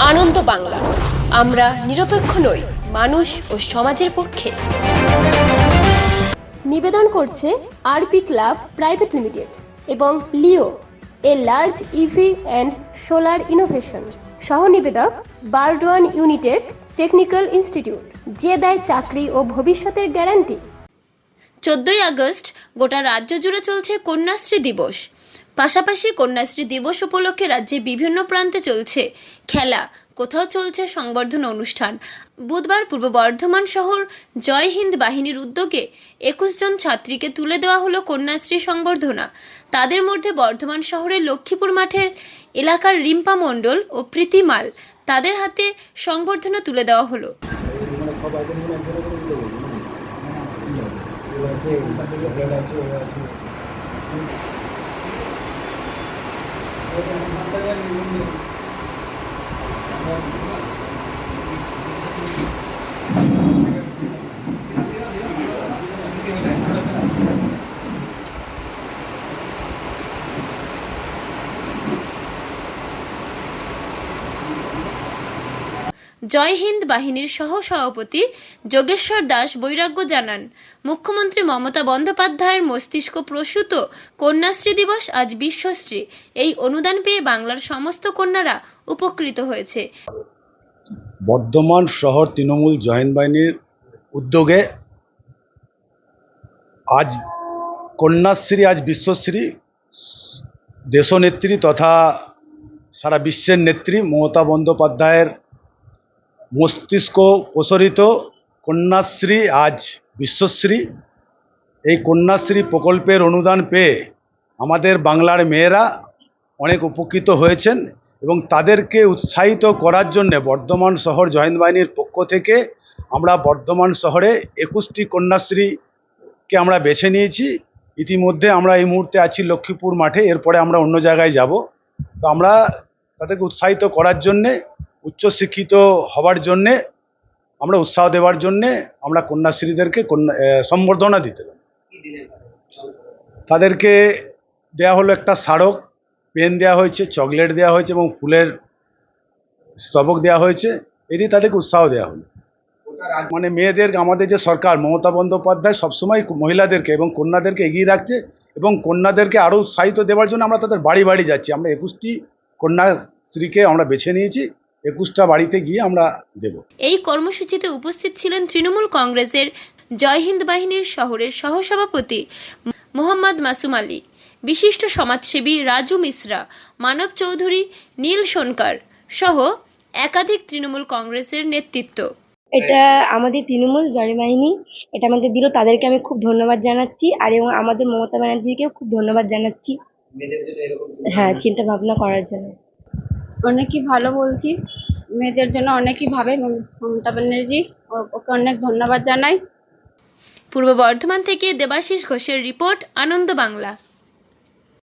আনন্দ বাংলা। আমরা নিরপেক্ষ নই মানুষ ও সমাজের পক্ষে। নিবেদন করছে আরপি ক্লাব প্রাইভেট লিমিটেড এবং Leo a large EV and solar innovation. সহ নিবেদক বারডোয়ান ইউনিটেড টেকনিক্যাল ইনস্টিটিউট যে দেয় চাকরি ও ভবিষ্যতের গ্যারান্টি। চোদ্দই আগস্ট গোটা রাজ্য জুড়ে চলছে কন্যাশ্রী দিবস। পাশাপাশি কন্যাশ্রী দিবস উপলক্ষে রাজ্যে বিভিন্ন প্রান্তে চলছে খেলা। কোথাও চলছে সংবর্ধনা অনুষ্ঠান। বুধবার পূর্ব বর্ধমান শহর জয় হিন্দ বাহিনীর উদ্যোগে একুশ জন ছাত্রীকে তুলে দেওয়া হলো কন্যাশ্রী সংবর্ধনা। তাদের মধ্যে বর্ধমান শহরের লক্ষ্মীপুর মাঠের এলাকার রিম্পা মণ্ডল ও প্রীতি মাল তাদের হাতে সংবর্ধনা তুলে দেওয়া হলো। అంతగా জয় হিন্দ বাহিনীর সহ সভাপতি যোগেশ্বর দাস বৈরাগ্য জানান, মুখ্যমন্ত্রী মমতা বন্দ্যোপাধ্যায়ের মস্তিষ্ক প্রসূত কন্যাশ্রী দিবস আজ বিশ্বশ্রী। এই অনুদান পেয়ে বাংলার সমস্ত কন্যারা উপকৃত হয়েছে। বর্ধমান শহর তৃণমূল জয়েন্ট বাহিনীর উদ্যোগে আজ কন্যাশ্রী, আজ বিশ্বশ্রী। দেশনেত্রী তথা সারা বিশ্বের নেত্রী মমতা বন্দ্যোপাধ্যায়ের মস্তিষ্ক প্রসারিত কন্যাশ্রী আজ বিশ্বশ্রী। এই কন্যাশ্রী প্রকল্পের অনুদান পেয়ে আমাদের বাংলার মেয়েরা অনেক উপকৃত হয়েছেন এবং তাদেরকে উৎসাহিত করার জন্য বর্ধমান শহর জয়েন্ট বাহিনীর পক্ষ থেকে আমরা বর্ধমান শহরে একুশটি কন্যাশ্রীকে আমরা বেছে নিয়েছি। ইতিমধ্যে আমরা এই মুহূর্তে আছি লক্ষ্মীপুর মাঠে, এরপরে আমরা অন্য জায়গায় যাব। তো আমরা তাদেরকে উৎসাহিত করার জন্যে উচ্চশিক্ষিত হওয়ার জন্যে, আমরা উৎসাহ দেওয়ার জন্যে আমরা কন্যাশ্রীদেরকে কন্যা সম্বর্ধনা দিতে তাদেরকে দেয়া হলো একটা স্মারক, পেন দেওয়া হয়েছে, চকলেট দেওয়া হয়েছে এবং ফুলের স্তবক দেওয়া হয়েছে। এটি তাদেরকে উৎসাহ দেওয়া হলো। মানে মেয়েদের, আমাদের যে সরকার, মমতা বন্দ্যোপাধ্যায় সবসময় মহিলাদেরকে এবং কন্যাদেরকে এগিয়ে রাখছে এবং কন্যাদেরকে আরও উৎসাহিত দেওয়ার জন্য আমরা তাদের বাড়ি বাড়ি যাচ্ছি। আমরা একুশটি কন্যাশ্রীকে আমরা বেছে নিয়েছি। একুশটা বাড়িতে গিয়ে আমরা দেবো। এই কর্মসূচিতে উপস্থিত ছিলেন তৃণমূল কংগ্রেসের জয় হিন্দ বাহিনীর শহরের সহসভাপতি মোহাম্মদ মাসুম আলী বিশিষ্ট সমাজসেবী রাজু মিশ্রা মানব চৌধুরী নীল সোনকার সহ একাধিক তৃণমূল কংগ্রেসের নেতৃত্ব। এটা আমাদের তৃণমূল জয় বাহিনী এটা আমাদের দিল তাদেরকে আমি খুব ধন্যবাদ জানাচ্ছি আর এবং আমাদের মমতা ব্যানার্জিকেও খুব ধন্যবাদ জানাচ্ছি। হ্যাঁ চিন্তা ভাবনা করার জন্য। অনেকই ভালো বলছি। মেয়েদের জন্য অনেকই ভাবে মমতা ব্যানার্জি ওকে অনেক ধন্যবাদ জানাই। পূর্ব বর্ধমান থেকে দেবাশিস ঘোষের রিপোর্ট, আনন্দ বাংলা।